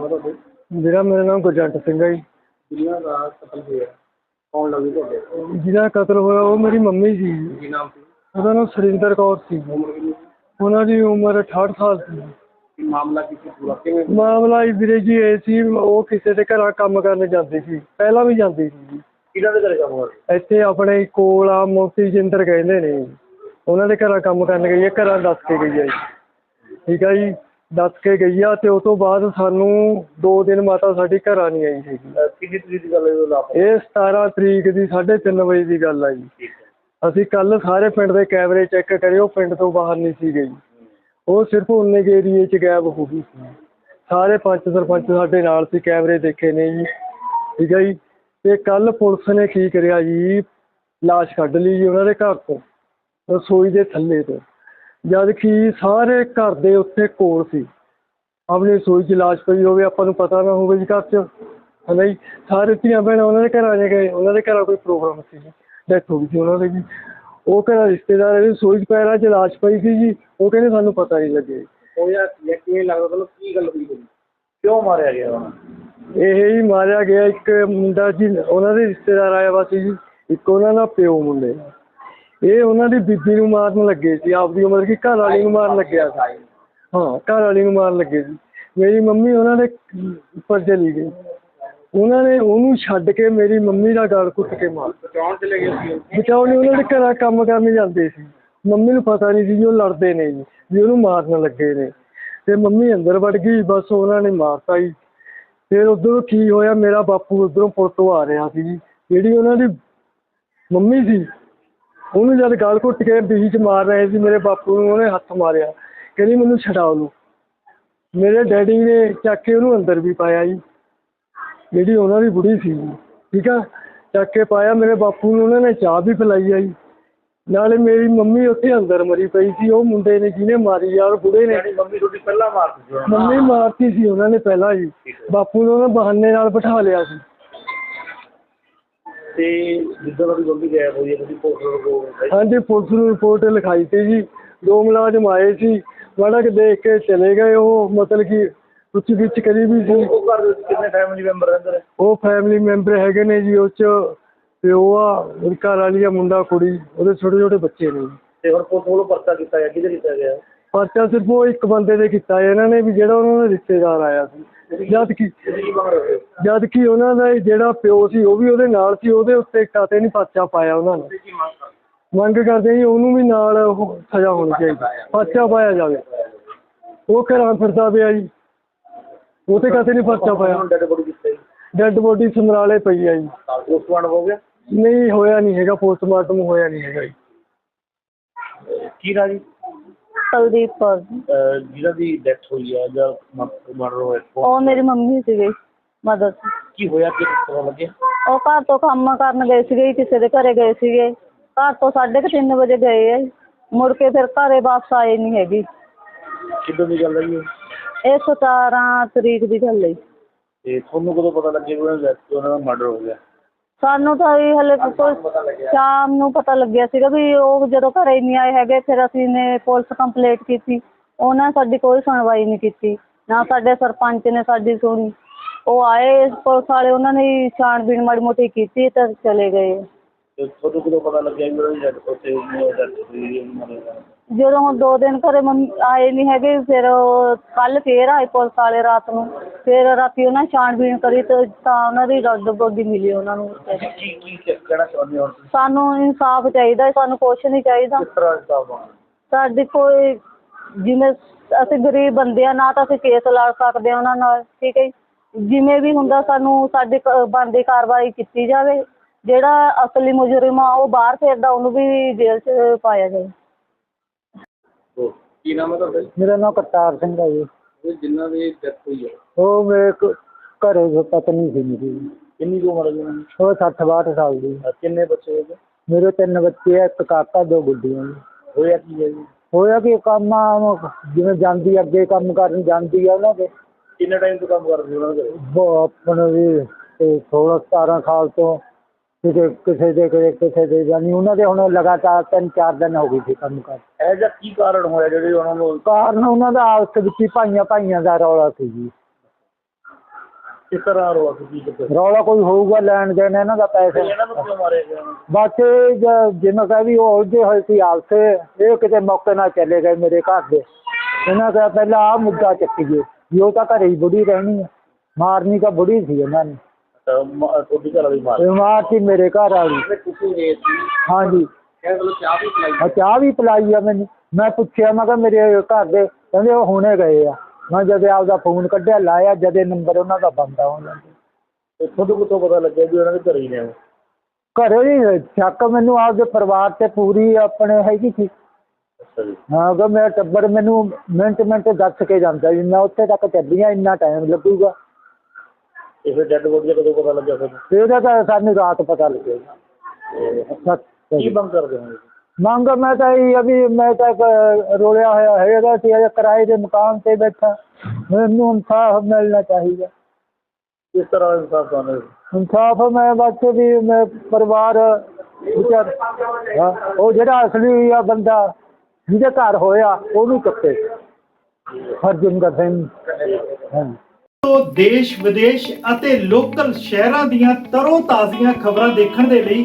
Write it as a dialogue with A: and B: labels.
A: ਮੇਰਾ ਮੇਰਾ ਨਾਮ ਗੁਰਜੰਟ ਸਿੰਘ ਹੈ ਜੀ।
B: ਜਿਨ੍ਹਾਂ ਦਾ ਕਤਲ ਹੋਇਆ? ਕੌਣ ਲੱਗੀ ਤੁਹਾਡੇ?
A: ਜਿਹਦਾ ਕਤਲ ਹੋਇਆ ਉਹ ਮੇਰੀ ਮੰਮੀ ਸੀ
B: ਕੀ ਨਾਮ ਸੀ?
A: ਉਹਦਾ ਨਾਮ ਸੁਰਿੰਦਰ ਕੌਰ ਸੀ।
B: ਉਮਰ ਕਿੰਨੀ ਸੀ?
A: ਉਹਨਾਂ ਦੀ ਉਮਰ 68 ਸਾਲ ਸੀ।
B: ਕੀ ਮਾਮਲਾ ਕੀ ਸੀ ਪੂਰਾ? ਕਿਵੇਂ
A: ਮਾਮਲਾ ਇਹ ਵੀਰੇ ਜੀ ਇਹ ਸੀ ਉਹ ਕਿਸੇ ਦੇ ਘਰਾਂ ਕੰਮ ਕਰਨ ਜਾਂਦੀ ਸੀ। ਪਹਿਲਾਂ ਵੀ ਜਾਂਦੀ ਸੀ ਜੀ।
B: ਕਿਹਨਾਂ ਦੇ ਘਰੇ ਕੰਮ ਕਰਦੇ
A: ਇੱਥੇ ਆਪਣੇ ਕੋਲ ਆ ਮੋਤੀ ਜਿੰਦਰ ਕਹਿੰਦੇ ਨੇ। ਜੀ। ਉਹਨਾਂ ਦੇ ਘਰਾਂ ਕੰਮ ਕਰਨ ਗਈ ਹੈ ਘਰਾਂ ਦੱਸ ਕੇ ਗਈ ਹੈ ਜੀ। ਠੀਕ ਹੈ ਜੀ। ਦੱਸ ਕੇ ਗਈ ਆ ਤੇ ਉਸ ਤੋਂ ਬਾਅਦ ਸਾਨੂੰ 2 ਦਿਨ ਮਾਤਾ ਸਾਡੀ ਘਰਾਂ ਨਹੀਂ ਆਈ ਹੈਗੀ
B: ਕਿੰਨੀ ਤਰੀਕ ਦੀ ਗੱਲ ਹੈ ਉਹ
A: ਇਹ 17 ਤਰੀਕ ਦੀ 3:30 ਵਜੇ ਦੀ ਗੱਲ ਆ ਜੀ। ਅਸੀਂ ਕੱਲ ਸਾਰੇ ਪਿੰਡ ਦੇ ਕੈਮਰੇ ਚੈੱਕ ਕਰੇ ਉਹ ਪਿੰਡ ਤੋਂ ਬਾਹਰ ਨਹੀਂ ਸੀ ਗਈ। ਉਹ ਸਿਰਫ ਉਨੇ ਕੇ ਏਰੀਏ 'ਚ ਗਾਇਬ ਹੋ ਗਈ ਸੀ। ਸਾਰੇ ਪੰਚ ਸਰਪੰਚ ਸਾਡੇ ਨਾਲ ਸੀ ਕੈਮਰੇ ਦੇਖੇ ਨੇ ਜੀ। ਠੀਕ ਹੈ ਜੀ। ਤੇ ਕੱਲ ਪੁਲਿਸ ਨੇ ਕੀ ਕਰਿਆ ਜੀ? ਲਾਸ਼ ਕੱਢ ਲਈ ਜੀ ਉਹਨਾਂ ਦੇ ਘਰ ਤੋਂ ਰਸੋਈ ਦੇ ਥੱਲੇ ਤੋਂ। ਜਦ ਕਿ ਸਾਰੇ ਘਰ ਦੇ ਉੱਤੇ ਕੋਲ ਸੀ। ਆਪਣੀ ਰਸੋਈ 'ਚ ਲਾਸ਼ ਪਈ ਹੋਵੇ ਆਪਾਂ ਨੂੰ ਪਤਾ ਨਾ ਹੋਵੇ ਜੀ ਘਰ 'ਚ ਹੈ ਨਾ ਜੀ? ਸਾਰੇ ਧੀਆਂ ਭੈਣਾਂ ਉਹਨਾਂ ਦੇ ਘਰਾਂ 'ਚ ਗਏ ਉਹਨਾਂ ਦੇ ਘਰਾਂ ਕੋਈ ਪ੍ਰੋਗਰਾਮ ਸੀ ਜੀ ਡੈਥ ਹੋ ਗਈ ਸੀ ਉਹਨਾਂ ਦੀ ਜੀ। ਉਹ ਘਰਾਂ ਰਿਸ਼ਤੇਦਾਰਾਂ ਦੀ ਰਸੋਈ 'ਚ ਪੈਰਾਂ 'ਚ ਲਾਸ਼ ਪਈ ਸੀ ਜੀ ਉਹ ਕਹਿੰਦੇ ਸਾਨੂੰ ਪਤਾ ਨਹੀਂ ਲੱਗੇ।
B: ਉਹ ਯਾਰ ਕਿਵੇਂ ਲੱਗਦਾ ਤੁਹਾਨੂੰ ਕੀ ਗੱਲ ਹੋਈ ਕਿਉਂ ਮਾਰਿਆ ਗਿਆ ਉਹਨਾਂ? ਨੂੰ?
A: ਇਹ ਹੀ ਮਾਰਿਆ ਗਿਆ ਇੱਕ ਮੁੰਡਾ ਜੀ ਉਹਨਾਂ ਦੇ ਰਿਸ਼ਤੇਦਾਰ ਆਇਆ ਵਾ ਸੀ ਜੀ ਇੱਕ ਉਹਨਾਂ ਦਾ ਪਿਓ ਮੁੰਡੇ। ਦਾ। ਇਹ ਉਹਨਾਂ ਦੀ ਬੀਬੀ ਨੂੰ ਮਾਰਨ ਲੱਗੇ ਸੀ ਆਪਦੀ ਉਮਰ ਕੀ ਘਰ ਵਾਲੀ ਨੂੰ ਮਾਰਨ ਲੱਗਿਆ ਸੀ। ਹਾਂ ਘਰ ਵਾਲੀ ਨੂੰ ਮਾਰਨ ਲੱਗੇ ਸੀ। ਮੇਰੀ ਮੰਮੀ ਉਹਨਾਂ ਦੇ ਉੱਪਰ ਚਲੀ ਗਈ। ਉਹਨਾਂ ਨੇ ਉਹਨੂੰ ਛੱਡ ਕੇ ਮੇਰੀ ਮੰਮੀ ਦਾ ਗਲ ਘੁੱਟ ਕੇ ਮਾਰ
B: ਬਚਾਉਣ ਚਲੇ ਗਏ ਸੀ
A: ਉਹਨਾਂ ਦੇ ਘਰਾਂ ਕੰਮ ਕਰਨ ਜਾਂਦੇ ਸੀ। ਮੰਮੀ ਨੂੰ ਪਤਾ ਨਹੀਂ ਸੀ ਜੀ ਉਹ ਲੜਦੇ ਨੇ ਜੀ ਵੀ ਉਹਨੂੰ ਮਾਰਨ ਲੱਗੇ ਨੇ। ਤੇ ਮੰਮੀ ਅੰਦਰ ਵੜ ਗਈ ਬਸ ਉਹਨਾਂ ਨੇ ਮਾਰਤਾ ਜੀ। ਫਿਰ ਉਧਰੋਂ ਕੀ ਹੋਇਆ ਮੇਰਾ ਬਾਪੂ ਉਧਰੋਂ ਪੁਲ ਤੋਂ ਆ ਰਿਹਾ ਸੀ ਜੀ। ਜਿਹੜੀ ਉਹਨਾਂ ਦੀ ਮੰਮੀ ਸੀ ਉਹਨੂੰ ਜਦ ਗਲ ਘੁੱਟ ਕੇ ਬੀਚ ਚ ਮਾਰ ਰਹੇ ਸੀ ਮੇਰੇ ਬਾਪੂ ਨੂੰ ਉਹਨੇ ਹੱਥ ਮਾਰਿਆ। ਕਹਿੰਦੀ ਮੈਨੂੰ ਛਡਾਓ ਨੂੰ। ਮੇਰੇ ਡੈਡੀ ਨੇ ਚੱਕ ਕੇ ਉਹਨੂੰ ਅੰਦਰ ਵੀ ਪਾਇਆ ਜੀ। ਜਿਹੜੀ ਉਹਨਾਂ ਦੀ ਬੁੜੀ ਸੀ ਜੀ, ਠੀਕ ਆ? ਚੱਕ ਕੇ ਪਾਇਆ ਮੇਰੇ ਬਾਪੂ ਨੂੰ ਉਹਨਾਂ ਨੇ ਚਾਹ ਵੀ ਪਿਲਾਈ ਆ ਜੀ। ਨਾਲੇ ਮੇਰੀ ਮੰਮੀ ਉੱਥੇ ਅੰਦਰ ਮਰੀ ਪਈ ਸੀ ਉਹ ਮੁੰਡੇ ਨੇ ਜਿਹਨੇ ਮਾਰੀ ਯਾਰ ਬੁੜੇ ਨੇ।
B: ਮੰਮੀ ਤੁਹਾਡੀ ਪਹਿਲਾਂ ਮਾਰਤੀ ਸੀ ਉਹਨਾਂ।
A: ਮੰਮੀ ਮਾਰਤੀ ਸੀ ਉਹਨਾਂ ਨੇ ਪਹਿਲਾਂ ਜੀ। ਬਾਪੂ ਨੂੰ ਉਹਨਾਂ ਬਹਾਨੇ ਨਾਲ ਬਿਠਾ ਲਿਆ ਸੀ।
B: ਤੇ ਜਿੱਦਾਂ ਗਾਇਬ ਹੋਈ ਹੈ ਤੁਸੀਂ
A: ਹਾਂਜੀ ਪੁਲਿਸ ਨੂੰ ਰਿਪੋਰਟ ਲਿਖਾਈ ਸੀ ਜੀ। ਦੋ ਮੁਲਾਜ਼ਮ ਆਏ ਸੀ। ਮਾੜਾ ਕਿ ਦੇਖ ਕੇ ਚਲੇ ਗਏ ਉਹ ਮਤਲਬ ਕਿ ਪੁੱਛ ਗਿੱਛ ਕਰੀ ਵੀ ਸੀ।
B: ਉਹ ਘਰ ਦੇ ਵਿੱਚ ਕਿੰਨੇ ਫੈਮਿਲੀ ਮੈਂਬਰ ਰਹਿੰਦੇ ਨੇ?
A: ਉਹ ਫੈਮਿਲੀ ਮੈਂਬਰ ਹੈਗੇ ਨੇ ਜੀ ਉਹ ਚ ਪਿਓ ਆ ਘਰ ਵਾਲੀ ਆ ਮੁੰਡਾ ਕੁੜੀ ਉਹਦੇ ਛੋਟੇ ਛੋਟੇ ਬੱਚੇ ਨੇ
B: ਤੇ ਹੁਣ ਪੁਲਿਸ ਵੱਲੋਂ ਪਰਚਾ ਕੀਤਾ ਗਿਆ ਕਿਹਦੇ ਕੀਤਾ ਗਿਆ?
A: ਪਰਚਾ ਸਿਰਫ ਉਹ ਇੱਕ ਬੰਦੇ ਦੇ ਕੀਤਾ ਇਹਨਾਂ ਨੇ ਵੀ ਜਿਹੜਾ ਉਹਨਾਂ ਦਾ ਰਿਸ਼ਤੇਦਾਰ ਆਇਆ ਸੀ। ਜਦ ਕਿ
B: ਹੋ
A: ਜਦ ਕਿ ਉਹਨਾਂ ਦਾ ਜਿਹੜਾ ਪਿਓ ਸੀ ਉਹ ਵੀ ਉਹਦੇ ਨਾਲ ਸੀ ਉਹਦੇ ਉੱਤੇ ਕਾਤੇ ਨਹੀਂ ਪਰਚਾ ਪਾਇਆ ਉਹਨਾਂ ਨੇ।
B: ਮੰਗ ਕਰਦੇ
A: ਜੀ ਉਹਨੂੰ ਵੀ ਨਾਲ ਉਹ ਸਜ਼ਾ ਹੋਣੀ ਚਾਹੀਦੀ ਪਰਚਾ ਪਾਇਆ ਜਾਵੇ। ਉਹ ਘਰਾਂ ਫਿਰਦਾ ਪਿਆ ਜੀ। ਉਹ ਤੇ ਕਾਤੇ ਨਹੀਂ ਪਰਚਾ ਪਾਇਆ।
B: ਡੈਡ ਬੋਡੀ ਹੈ?
A: ਸਮਰਾਲੇ ਪਈ ਆ ਜੀ।
B: ਪੋਸਟਮਾਰਟਮ ਹੋ ਗਿਆ?
A: ਨਹੀਂ ਹੋਇਆ ਨਹੀਂ ਹੈਗਾ ਪੋਸਟਮਾਰਟਮ ਹੋਇਆ ਨਹੀਂ ਹੈਗਾ ਜੀ।
B: ਕੀ ਨਾ ਜੀ
C: ਕੁਲਦੀਪ ਕੌਰ।
B: ਅਹ ਜਿਹਨਾਂ ਦੀ ਡੈਥ ਹੋਈ ਹੈ ਜਾਂ ਮਰਡਰ ਹੋਇਆ ਉਹ
C: ਉਹ ਮੇਰੀ ਮੰਮੀ ਸੀਗੀ ਮਦਰ।
B: ਕੀ ਹੋਇਆ ਕਿ ਪਤਾ ਲੱਗਿਆ?
C: ਉਹ ਘਰ ਤੋਂ ਕੰਮ ਕਰਨ ਗਏ ਸੀਗੇ ਜੀ, ਕਿਸੇ ਦੇ ਘਰੇ ਗਏ ਸੀਗੇ। ਘਰ ਤੋਂ 3:30 ਵਜੇ ਗਏ ਆ। ਜੀ। ਮੁੜ ਕੇ ਫਿਰ ਘਰੇ ਵਾਪਸ ਆਏ ਨਹੀਂ ਹੈਗੀ।
B: ਕਿੱਦਾਂ ਦੀ ਗੱਲ ਹੈ ਜੀ ਇਹ?
C: ਇਹ 17 ਤਰੀਕ ਦੀ ਗੱਲ ਹੈ ਜੀ।
B: ਤੇ ਤੁਹਾਨੂੰ ਕਦੋਂ ਪਤਾ ਲੱਗਿਆ ਕਿ ਉਹਨਾਂ ਦਾ death- ਉਹਨਾਂ ਦਾ ਮਰਡਰ ਹੋ ਗਿਆ?
C: ਸਾਨੂੰ ਤਾਂ ਇਹ ਹਲੇ ਕੋਈ ਸ਼ਾਮ ਨੂੰ ਪਤਾ ਲੱਗਿਆ ਸੀਗਾ ਵੀ ਉਹ ਜਦੋਂ ਘਰੇ ਨਹੀਂ ਆਏ ਹੈਗੇ ਫਿਰ ਅਸੀਂ ਨੇ ਪੁਲਿਸ ਕੰਪਲੇਂਟ ਕੀਤੀ। ਉਹਨਾਂ ਸਾਡੀ ਕੋਈ ਸੁਣਵਾਈ ਨਹੀਂ ਕੀਤੀ। ਨਾ ਸਾਡੇ ਸਰਪੰਚ ਨੇ ਸਾਡੀ ਸੁਣੀ। ਉਹ ਆਏ ਪੁਲਿਸ ਵਾਲੇ ਉਹਨਾਂ ਨੇ ਛਾਣਬੀਣ ਮਾੜੀ ਮੋਟੀ ਕੀਤੀ ਤਾਂ ਚਲੇ ਗਏ।
B: ਤੇ ਤੁਹਾਨੂੰ ਕਦੋਂ ਪਤਾ ਲੱਗਿਆ ਕਿ ਉਹਨਾਂ ਦੀ ਡੈਥ ਉੱਥੇ ਡੈਥ ਹੋਈ ਹੈ ਮਰਡਰ ਦਾ
C: ਜਦੋਂ ਹੁਣ ਦੋ ਦਿਨ ਘਰੇ ਮੰਮੀ ਆਏ ਨਹੀਂ ਹੈਗੇ ਫਿਰ ਕੱਲ ਫੇਰ ਆਏ ਪੁਲਿਸ ਵਾਲੇ ਰਾਤ ਨੂੰ। ਫਿਰ ਰਾਤੀ ਉਹਨਾਂ ਛਾਣਬੀਣ ਕਰੀ ਤੇ ਤਾਂ ਉਹਨਾਂ ਦੀ ਰੱਦ ਬੋਡੀ ਮਿਲੀ ਉਹਨਾਂ ਨੂੰ।
B: ਕੀ ਕੀ ਕਹਿਣਾ ਚਾਹੁੰਦੇ ਹੋ ਤੁਸੀਂ?
C: ਸਾਨੂੰ ਇਨਸਾਫ ਚਾਹੀਦਾ ਸਾਨੂੰ ਕੁਛ ਨਹੀਂ ਚਾਹੀਦਾ।
B: ਕਿਸ ਤਰ੍ਹਾਂ ਦਾ ਵਾ
C: ਸਾਡੀ ਕੋਈ ਜਿਵੇਂ ਅਸੀਂ ਗਰੀਬ ਬੰਦੇ ਆ ਨਾ ਤਾਂ ਅਸੀਂ ਕੇਸ ਲੜ ਸਕਦੇ ਹਾਂ ਉਹਨਾਂ ਨਾਲ ਠੀਕ ਹੈ ਜੀ। ਜਿਵੇਂ ਵੀ ਹੁੰਦਾ ਸਾਨੂੰ ਸਾਡੀ ਬਣਦੀ ਕਾਰਵਾਈ ਕੀਤੀ ਜਾਵੇ ਜਿਹੜਾ ਅਸਲੀ ਮੁਜਰਮ ਆ ਉਹ ਬਾਹਰ ਫਿਰਦਾ ਉਹਨੂੰ ਵੀ ਜੇਲ੍ਹ 'ਚ ਪਾਇਆ ਜਾਵੇ।
B: ਕੀ ਨਾਮ ਹੈ ਤੁਹਾਡਾ
A: ਮੇਰਾ ਨਾਮ ਕਰਤਾਰ ਸਿੰਘ ਹੈ ਜੀ।
B: ਇਹ ਜਿਨ੍ਹਾਂ ਦੀ ਡੈਥ ਹੋਈ ਹੈ।
A: ਉਹ ਮੇਰੇ ਘ- ਘਰੇ ਜੋ ਪਤਨੀ ਸੀ ਮੇਰੀ।
B: ਕਿੰਨੀ ਕੁ ਉਮਰ ਹੈ ਜੀ? ਉਹਨਾਂ ਦੀ?
A: ਉਹ 60 62 ਸਾਲ ਦੀ।
B: ਅਹ ਕਿੰਨੇ ਬੱਚੇ ਹੋਏ
A: ਮੇਰੇ ਤਿੰਨ ਬੱਚੇ ਆ ਇੱਕ ਕਾਕਾ ਦੋ ਗੁੱਡੀਆਂ ਜੀ।
B: ਹੋਇਆ ਕੀ ਹੈ ਜੀ?
A: ਹੋਇਆ ਕਿ ਕੰਮ ਆ, ਜਿਵੇਂ ਜਾਂਦੀ ਅੱਗੇ ਕੰਮ ਕਰਨ ਜਾਂਦੀ ਆ ਉਹਨਾਂ ਦੇ।
B: ਕਿੰਨੇ ਟਾਈਮ ਤੋਂ ਕੰਮ ਕਰਦੇ ਸੀ ਉਹਨਾਂ ਦੇ ਘਰੇ?
A: ਉਹ ਆਪਣੇ ਵੀ ਤੇ 16 17 ਸਾਲ ਤੋਂ ਕਿਤੇ ਕਿਸੇ ਦੇ ਕਿਤੇ ਕਿਸੇ ਦੇ ਜਾਨੀ ਉਹਨਾਂ ਦੇ ਹੁਣ ਲਗਾਤਾਰ ਤਿੰਨ ਚਾਰ ਦਿਨ ਹੋ ਗਏ ਸੀ ਕੰਮ ਕਰ
B: ਇਹ ਜਿਹਾ ਕੀ ਕਾਰਨ ਹੋਇਆ ਜਿਹੜੇ ਉਹਨਾਂ ਨੂੰ
A: ਕਾਰਨ ਉਹਨਾਂ ਦਾ ਆਪਸ ਵਿੱਚ ਹੀ ਭਾਈਆਂ ਭਾਈਆਂ ਦਾ ਰੌਲਾ ਸੀ ਜੀ।
B: ਕਿਸ ਤਰ੍ਹਾਂ ਰੋਆ ਕੀ ਕਰਦੇ
D: ਰੌਲਾ ਕੋਈ ਹੋਊਗਾ ਲੈਣ ਦੇਣ ਇਹਨਾਂ ਦਾ ਪੈਸੇ।
B: ਇਹਨਾਂ ਨੂੰ ਕਿਉਂ ਮਾਰਿਆ ਗਿਆ
D: ਬਸ ਇਹ ਜ- ਜਿਵੇਂ ਕਹੇ ਵੀ ਉਹ ਉਲਝੇ ਹੋਏ ਸੀ ਆਪਸੇ ਇਹ ਕਿਤੇ ਮੌਕੇ ਨਾਲ ਚਲੇ ਗਏ ਮੇਰੇ ਘਰ ਦੇ। ਇਹਨਾਂ ਕਿਹਾ ਪਹਿਲਾਂ ਆਹ ਮੁੱਦਾ ਚੱਕੀਏ ਵੀ ਉਹ ਤਾਂ ਘਰੇ ਹੀ ਬੁੜੀ ਰਹਿਣੀ ਹੈ ਮਾਰਨੀ ਤਾਂ ਬੁੜੀ ਸੀ ਇਹਨਾਂ ਨੇ।
B: ਤਾਂ ਮ- ਤੁਹਾਡੀ ਘਰ ਵਾਲੀ ਮਾਰ
D: ਇਹ ਮਾਰ ਸੀ ਮੇਰੇ ਘਰ ਵਾਲੀ।
B: ਤੁਸੀਂ ਰੇਤ
D: ਹਾਂਜੀ।
B: ਕਹਿੰਦੇ ਕੋਲ ਚਾਹ ਵੀ ਪਿਲਾਈ?
D: ਆ ਚਾਹ ਵੀ ਪਿਲਾਈ ਆ ਮੈਨੂੰ। ਮੈਂ ਪੁੱਛਿਆ ਮੈਂ ਕਿਹਾ ਮੇਰੇ ਘਰ ਦੇ ਕਹਿੰਦੇ ਉਹ ਹੁਣੇ ਗਏ ਆ। ਮੈਂ ਜਦੇ ਆਪਦਾ ਫੋਨ ਕੱਢਿਆ ਲਾਇਆ ਜਦੇ ਨੰਬਰ ਉਹਨਾਂ ਦਾ ਬੰਦ ਆ ਉਹਨਾਂ ਦੇ
B: ਤੇ ਤੁਹਾਨੂੰ ਕਿੱਥੋਂ ਪਤਾ ਲੱਗਿਆ ਵੀ ਉਹਨਾਂ ਦੇ ਘਰੇ ਹੀ ਨੇ ਉਹ?
D: ਘਰੇ ਹੀ ਸ਼ੱਕ ਮੈਨੂੰ ਆਪਦੇ ਪਰਿਵਾਰ ਤੇ ਪੂਰੀ ਆਪਣੇ ਹੈਗੀ ਸੀ।
B: ਅੱਛਾ ਜੀ।
D: ਹਾਂ ਕਿ ਮੇਰਾ ਟੱਬਰ ਮੈਨੂੰ ਮਿੰਟ ਮਿੰਟ ਦੱਸ ਕੇ ਜਾਂਦਾ ਵੀ ਮੈਂ ਉੱਥੇ ਤੱਕ ਚੱਲੀ ਆ ਇੰਨਾ ਟਾਈਮ ਲੱਗੂਗਾ।
B: ਤੇ ਫਿਰ ਡੈਡ ਬੋਡੀ ਦਾ ਕਦੋਂ ਪਤਾ ਲੱਗਿਆ ਤੁਹਾਨੂੰ?
D: ਤੇ ਉਹਦਾ ਤਾਂ ਸਾਨੂੰ ਰਾਤ ਪਤਾ ਲੱਗੇਗਾ
B: ਤੇ
D: ਸੱਚ
B: ਕੀ ਬੰਦ ਕਰਦੇ ਹੋ?
D: ਮੰਗ ਮੈਂ ਤਾਂ ਇਹ ਵੀ ਮੈਂ ਤਾਂ ਰੋਲਿਆ ਹੋਇਆ ਹੈਗਾ ਸੀ ਅਜੇ ਕਿਰਾਏ ਦੇ ਮਕਾਨ ਤੇ ਬੈਠਾ। ਮੈਨੂੰ ਇਨਸਾਫ ਮਿਲਣਾ ਚਾਹੀਦਾ।
B: ਕਿਸ ਤਰ੍ਹਾਂ ਇਨਸਾਫ ਤੁਹਾਨੂੰ
D: ਇਨਸਾਫ ਮੈਂ ਬਸ ਵੀ ਮੈਂ ਪਰਿਵਾਰ ਵਿਚਾਰ ਉਹ ਜਿਹੜਾ ਅਸਲੀ ਆ ਬੰਦਾ ਜਿਹਦੇ ਘਰ ਹੋਇਆ ਉਹਨੂੰ ਚੱਕੇ। ਹਰਜਿੰਦਰ ਸਿੰਘ। ਹਾਂ।
E: ਤੋਂ ਦੇਸ਼ ਵਿਦੇਸ਼ ਅਤੇ ਲੋਕਲ ਸ਼ਹਿਰਾਂ ਦੀਆਂ ਤਰੋ ਤਾਜ਼ੀਆਂ ਖਬਰਾਂ ਦੇਖਣ ਦੇ ਲਈ